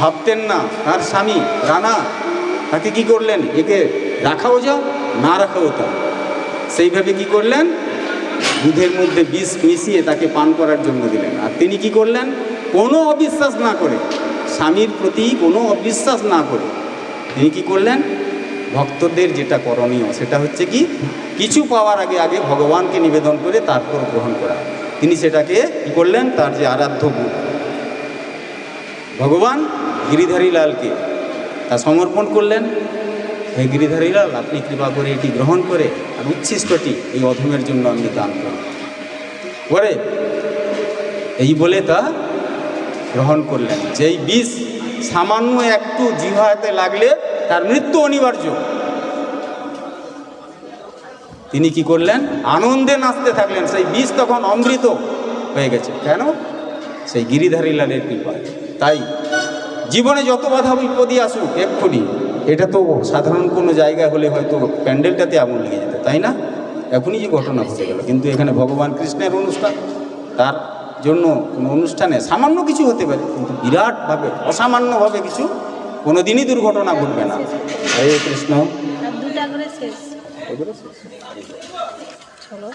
ভাবতেন না, তার স্বামী রানা, তাকে কি করলেন? একে রাখাও যা না রাখাও তা সেইভাবে কি করলেন? দুধের মধ্যে বিষ মিশিয়ে তাকে পান করার জন্য দিলেন। আর তিনি কি করলেন? কোনো অবিশ্বাস না করে, স্বামীর প্রতি কোনো অবিশ্বাস না করে, তিনি কি করলেন? ভক্তদের যেটা করণীয়, সেটা হচ্ছে কি? কিছু পাওয়ার আগে আগে ভগবানকে নিবেদন করে তারপর গ্রহণ করা। তিনি সেটাকে কি করলেন? তার যে আরাধ্য গুরু ভগবান গিরিধারী লালকে তা সমর্পণ করলেন। হে গিরিধারী লাল, আপনি কৃপা করে এটি গ্রহণ করে আর উচ্ছিষ্টটি এই অধমের জন্য আপনি দান করুন। পরে এই বলে তা গ্রহণ করলেন। যেই বিষ সামান্য একটু জিহাতে লাগলে তার মৃত্যু অনিবার্য। তিনি কি করলেন? আনন্দে নাচতে থাকলেন। সেই বিষ তখন অমৃত হয়ে গেছে। কেন? সেই গিরিধারী লালের কৃপায়। তাই জীবনে যত বাধা বিপদই আসুক এক্ষুনি এটা তো সাধারণ কোনো জায়গায় হলে হয়তো প্যান্ডেলটাতে আগুন লেগে যেত তাই না? এখনই যে ঘটনা ঘটে গেল কিন্তু এখানে ভগবান কৃষ্ণের অনুষ্ঠান তার জন্য কোনো অনুষ্ঠানে সামান্য কিছু হতে পারে কিন্তু বিরাটভাবে অসামান্যভাবে কিছু কোনো দিনই দুর্ঘটনা ঘটবে না। হরে কৃষ্ণ। চলো।